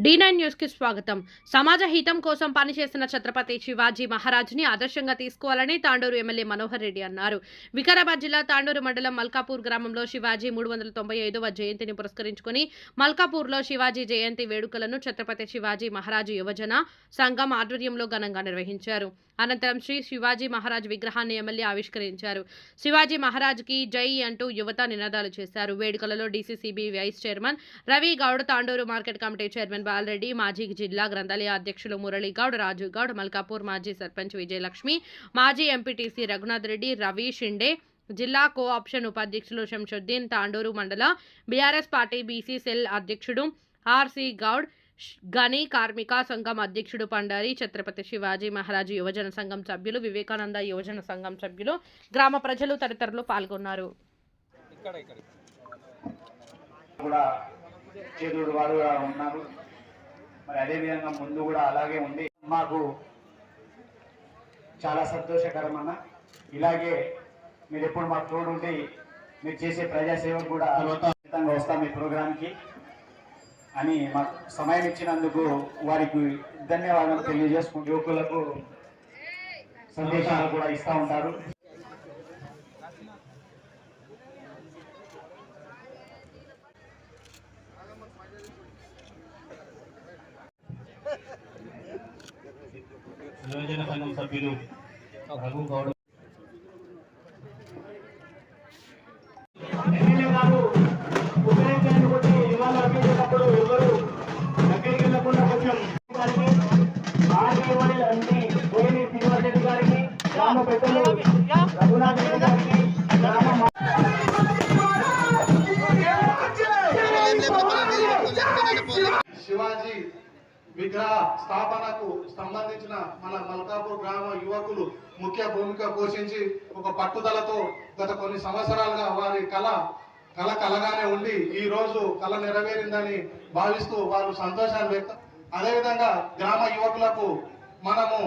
D nine న్యూస్కి స్వాగతం. సమాజ హితం కోసం పనిచేసిన ఛత్రపతి శివాజీ మహారాజ్ని ఆదర్శంగా తీసుకోవాలని తాండూరు ఎమ్మెల్యే మనోహర్ రెడ్డి అన్నారు. వికారాబాద్ జిల్లా తాండూరు మండలం మల్కాపూర్ గ్రామంలో శివాజీ మూడు వందల తొంభై ఐదవ జయంతిని పురస్కరించుకుని మల్కాపూర్లో శివాజీ జయంతి వేడుకలను ఛత్రపతి శివాజీ మహారాజు యువజన సంఘం ఆధ్వర్యంలో ఘనంగా నిర్వహించారు. అనంతరం శ్రీ శివాజీ మహారాజ్ విగ్రహాన్ని ఎమ్మెల్యే ఆవిష్కరించారు. శివాజీ మహారాజ్కి జై అంటూ యువత నినాదాలు చేశారు. వేడుకలలో DCCB vice chairman Ravi Goud Tandur market committee chairman Balreddy మాజీ జిల్లా గ్రంథాలయ అధ్యక్షులు మురళీ రాజుగౌడ్ రాజు గౌడ్ మల్కాపూర్ మాజీ సర్పంచ్ విజయలక్ష్మి మాజీ ఎంపీటీసీ రఘునాథ్ రెడ్డి రవి షిండే జిల్లా కో ఆప్షన్ ఉపాధ్యక్షులు శంషుద్దీన్ తాండూరు మండల బీఆర్ఎస్ పార్టీ బీసీ సెల్ అధ్యక్షుడు ఆర్సి గౌడ్ గని కార్మిక సంఘం అధ్యక్షుడు పండారి ఛత్రపతి శివాజీ మహారాజు యువజన సంఘం సభ్యులు వివేకానంద యువజన సంఘం సభ్యులు గ్రామ ప్రజలు తదితరులు పాల్గొన్నారు. కూడా వారు ఉన్నారు. మరి అదే విధంగా ముందు కూడా అలాగే ఉంది మాకు చాలా సంతోషకరం అన్న ఇలాగే మీరు ఎప్పుడు మాకు తోడు ఉండి మీరు చేసే ప్రజాసేవ కూడా ఖచ్చితంగా వస్తాం మీ ప్రోగ్రాంకి అని మాకు సమయం ఇచ్చినందుకు వారికి ధన్యవాదాలు తెలియజేసుకుంటూ యువకులకు సందేశాలు కూడా ఇస్తూ ఉంటారు యువజన సంఘం సభ్యులు రఘు గౌడ్. ఎమ్మెల్యే విగ్రహ స్థాపనకు సంబంధించిన మన మల్కాపూర్ గ్రామ యువకులు ముఖ్య భూమిక పోషించి ఒక పట్టుదలతో గత కొన్ని సంవత్సరాలుగా వారి కళ కళ కలగానే ఉండి ఈ రోజు కళ నెరవేరిందని భావిస్తూ వారు సంతోషాన్ని వ్యక్తం అదేవిధంగా గ్రామ యువకులకు మనము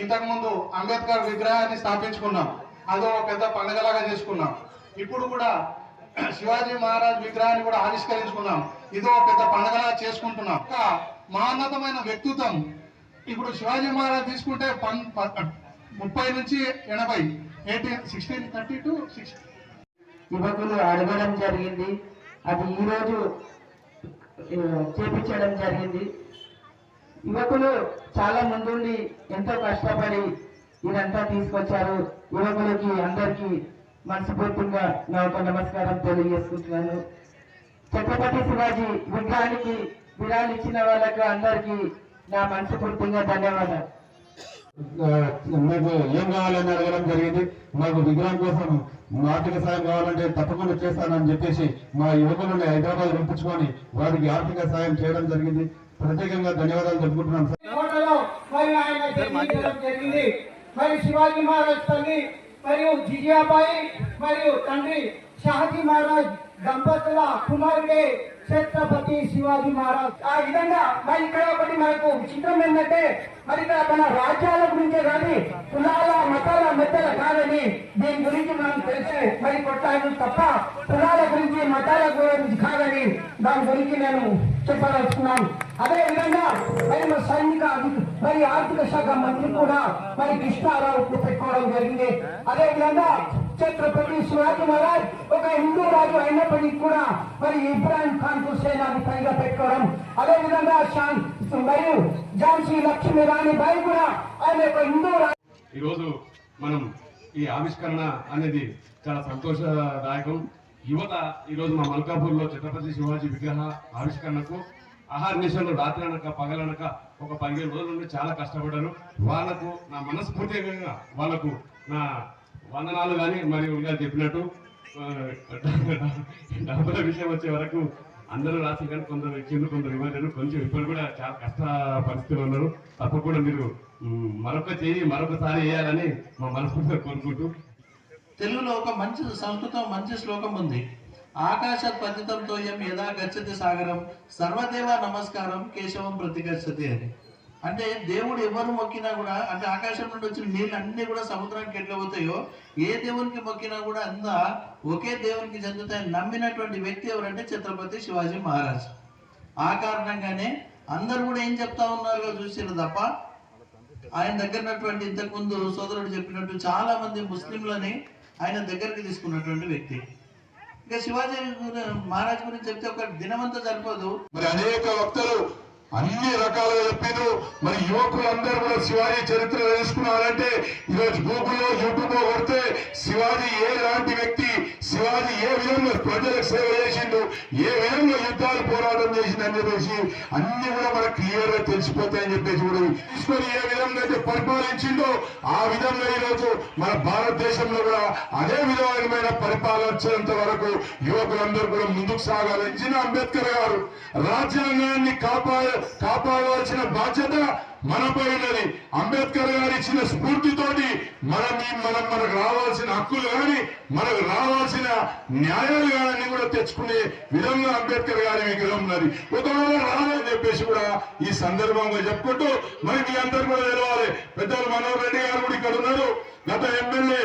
ఇంతకుముందు అంబేద్కర్ విగ్రహాన్ని స్థాపించుకున్నాం. అదో ఒక పెద్ద పండుగలాగా చేసుకున్నాం. ఇప్పుడు కూడా శివాజీ మహారాజ్ విగ్రహాన్ని కూడా ఆవిష్కరించుకున్నాం. ఇదో ఒక పెద్ద పండుగలా చేసుకుంటున్నాం. మానతమైన వ్యక్తిత్వం. ఇప్పుడు శివాజీ మహారాజ్ తీసుకుంటే పన్ ముప్పై నుంచి ఎనభై eighteen sixteen thirty two sixty యువకులు అడగడం జరిగింది. అది ఈరోజు చేపించడం జరిగింది. యువకులు చాలా ముందుండి ఎంతో కష్టపడి ఇదంతా తీసుకొచ్చారు. యువకులకి అందరికీ మనస్ఫూర్తిగా నా ఒక నమస్కారం తెలియజేసుకుంటున్నాను. ఛత్రపతి శివాజీ విగ్రహానికి విరాళిచ్చిన ఇచ్చిన వాళ్ళకు అందరికీ నా మనస్ఫూర్తిగా ధన్యవాదాలు. మీకు ఏం కావాలని అడగడం జరిగింది. మాకు విగ్రహం కోసం ఆర్థిక సాయం కావాలంటే తప్పకుండా చేస్తానని చెప్పేసి మా యువకులను హైదరాబాద్ పంపించుకొని వారికి ఆర్థిక సాయం చేయడం జరిగింది. ప్రత్యేకంగా ధన్యవాదాలు తెలుపుకుంటున్నాం సార్. మరి జరిగింది. శివాజీ మహారాజ్ తల్లి మరియు జిజియాబాయి మరియు తండ్రి షాజీ మహారాజ్ దంపతుల కుమారుడే ఛత్రపతి శివాజీ మహారాజ్. ఆ విధంగా మరి ఇక్కడ ఒకటి మనకు చిత్రం ఏంటంటే మరి ఇక్కడ మన రాజ్యాల గురించే కానీ కులాల మతాల మెత్తల కాదని దీని గురించి మనం తెలిసే మరి కొట్టాను తప్ప కులాల గురించి మతాల గురించి కాదని దాని గురించి నేను చెప్పదలుచుకున్నాను. అదే విధంగా మరి మన సైనిక మరి ఆర్థిక శాఖ మంత్రి కూడా మరి కృష్ణారావు పెట్టుకోవడం జరిగింది. అదే విధంగా ఛత్రపతి శివాజీ మహారాజ్ ఒక హిందూ రాజు అయినప్పటికీ కూడా మరి ఇబ్రాహిం ఖాన్కు సేనాధిపతిగా పెట్టుకోవడం. అదే విధంగా షాన్ మరియు ఝాన్సీ లక్ష్మీ రాణి బాయి కూడా ఆయన ఒక హిందూ రాజు. ఈరోజు మనం ఈ ఆవిష్కరణ అనేది చాలా సంతోషదాయకం. యువత ఈరోజు మా మల్కాపూర్లో ఛత్రపతి శివాజీ విగ్రహ ఆవిష్కరణకు ఆహార రాత్రి అనక పగలనక ఒక పదిహేను రోజుల నుండి చాలా కష్టపడ్డాను. వాళ్ళకు నా మనస్ఫూర్తిగా వాళ్ళకు నా వందనాలు కానీ మరియు ఇంకా చెప్పినట్టు డబ్బుల విషయం వచ్చే వరకు అందరూ రాసి కానీ కొందరు ఇచ్చిండ్రు కొందరు ఇవ్వలేరు. కొంచెం ఇప్పుడు కూడా చాలా కష్ట పరిస్థితులు ఉన్నారు. తప్పకుండా మీరు మరొక చేయి మరొకసారి వేయాలని మా మనస్ఫూర్తిగా కోరుకుంటూ. తెలుగులో ఒక మంచి సంస్కృతం మంచి శ్లోకం ఉంది. ఆకాశ పతితంతో యదా గచ్చతి సాగరం సర్వదేవ నమస్కారం కేశవం ప్రతిగచ్చతి అని. అంటే దేవుడు ఎవరు మొక్కినా కూడా అంటే ఆకాశం నుండి వచ్చిన నీళ్ళు అన్ని కూడా సముద్రానికి ఎట్లా పోతాయో ఏ దేవునికి మొక్కినా కూడా అంతా ఒకే దేవునికి చెందుతాయని నమ్మినటువంటి వ్యక్తి ఎవరంటే ఛత్రపతి శివాజీ మహారాజ్. ఆ కారణంగానే అందరు కూడా ఏం చెప్తా ఉన్నారో చూసారు తప్ప ఆయన దగ్గర ఉన్నటువంటి ఇంతకుముందు సోదరుడు చెప్పినట్టు చాలా మంది ముస్లింలని ఆయన దగ్గరికి తీసుకున్నటువంటి వ్యక్తి. ఇక శివాజీ మహారాజ్ గురించి చెప్తే ఒక దినమంతా సరిపోదు. మరి అనేక వక్తలు అన్ని రకాలుగా చెప్పారు మరి యువకులందరూ కూడా శివాజీ చరిత్ర తెలుసుకున్నారంటే ఈరోజు గూగుల్లో యూట్యూబ్లో కొడితే శివాజీ ఏ లాంటి వ్యక్తి శివాజీ ఏ విధంగా ప్రజలకు సేవ చేసిండు ఏ విధంగా యుద్ధాలు పోరాటం చేసిండు అని చెప్పేసి అన్ని కూడా మనకు క్లియర్గా తెలిసిపోతాయని చెప్పేసి కూడా తీసుకొని ఏ విధంగా అయితే పరిపాలించిండో ఆ విధంగా ఈరోజు మన భారతదేశంలో కూడా అదే విధమైన పరిపాలన వరకు యువకులందరూ కూడా ముందుకు సాగాలి అంబేద్కర్ గారు రాజ్యాంగాన్ని కాపాడ కాపాడవలసిన బాధ్యత మనపై ఉన్నది. అంబేద్కర్ గారు ఇచ్చిన స్ఫూర్తితోటి మనం మనం మనకు రావాల్సిన హక్కులు కానీ మనకు రావాల్సిన న్యాయాలు కానీ కూడా తెచ్చుకునే విధంగా అంబేద్కర్ గారి విగ్రహం ఉన్నది. ఒకవేళ రాలేదని చెప్పేసి కూడా ఈ సందర్భంగా చెప్పుకుంటూ మనకి మీ అందరు కూడా తెలవాలి. పెద్దలు మనోహర్ రెడ్డి గారు కూడా ఇక్కడ ఉన్నారు. గత ఎమ్మెల్యే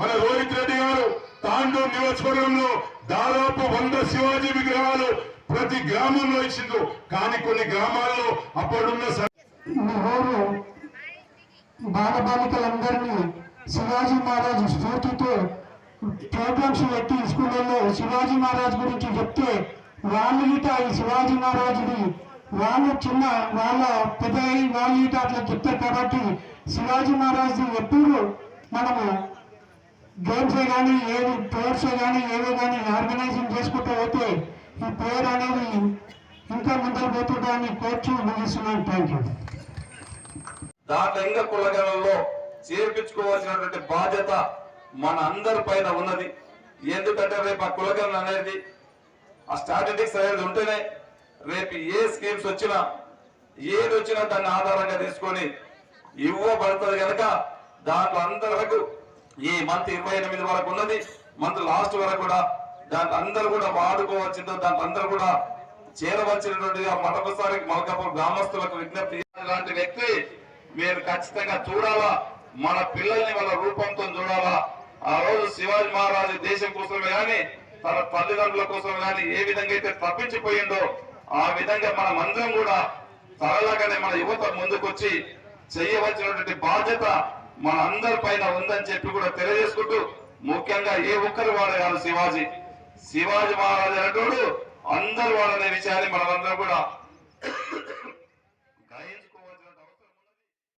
మన రోహిత్ రెడ్డి గారు తాండూరు నియోజకవర్గంలో దాదాపు వంద శివాజీ విగ్రహాలు ప్రతి గ్రామంలో ఇచ్చిండ్రు. కానీ కొన్ని గ్రామాల్లో అప్పుడున్న ఈరోజు బాలబాలికలందరినీ శివాజీ మహారాజ్ స్ఫూర్తితో ప్రోగ్రామ్స్ పెట్టి స్కూళ్ళల్లో శివాజీ మహారాజ్ గురించి చెప్తే వాళ్ళు గిట ఈ శివాజీ మహారాజుని వాళ్ళు చిన్న వాళ్ళ పెద్ద అయి వాళ్ళు గిట అట్లా చెప్తారు కాబట్టి శివాజీ మహారాజ్ ఎప్పుడు మనము గేమ్స్ కానీ ఏది ప్రేయర్స్ కానీ ఏవో కానీ ఆర్గనైజింగ్ చేసుకుంటూ పోతే ఈ ప్లేయర్ అనేది ఇంకా ముందరు పోతుందని కోర్చు ముగిస్తున్నాను. థ్యాంక్ యూ దాంట్లో ఇంకా కులగణంలో చేర్పించుకోవాల్సినటువంటి బాధ్యత మన అందరి పైన ఉన్నది. ఎందుకంటే రేపు ఆ కులగణం అనేది ఆ స్ట్రాటజిక్స్ అనేది ఉంటేనే రేపు ఏ స్కీమ్స్ వచ్చినా ఏది వచ్చినా దాన్ని ఆధారంగా తీసుకొని ఇవ్వబడుతుంది కనుక దాంట్లో అందరి వరకు ఈ మంత్ ఇరవై ఎనిమిది వరకు ఉన్నది. మంత్ లాస్ట్ వరకు కూడా దాంట్లో అందరూ కూడా వాడుకోవాల్సిందో దాంట్లో అందరూ కూడా చేరవలసినటువంటి మరొకసారి మల్కాపూర్ గ్రామస్తులకు విజ్ఞప్తి లాంటి వ్యక్తి మీరు ఖచ్చితంగా చూడాలా మన పిల్లల్ని వాళ్ళ రూపంతో చూడాలా. ఆ రోజు శివాజీ మహారాజు దేశం కోసమే కానీ తన తల్లిదండ్రుల కోసం కానీ ఏ విధంగా అయితే తప్పించిపోయిందో ఆ విధంగా మనం అందరం కూడా త్వరలాగానే మన యువత ముందుకొచ్చి చేయవలసినటువంటి బాధ్యత మన అందరి పైన ఉందని చెప్పి కూడా తెలియజేసుకుంటూ ముఖ్యంగా ఏ ఒక్కరు వాడే శివాజీ. శివాజీ మహారాజు అనేటోడు అందరు వాడనే విషయాన్ని మనమందరం కూడా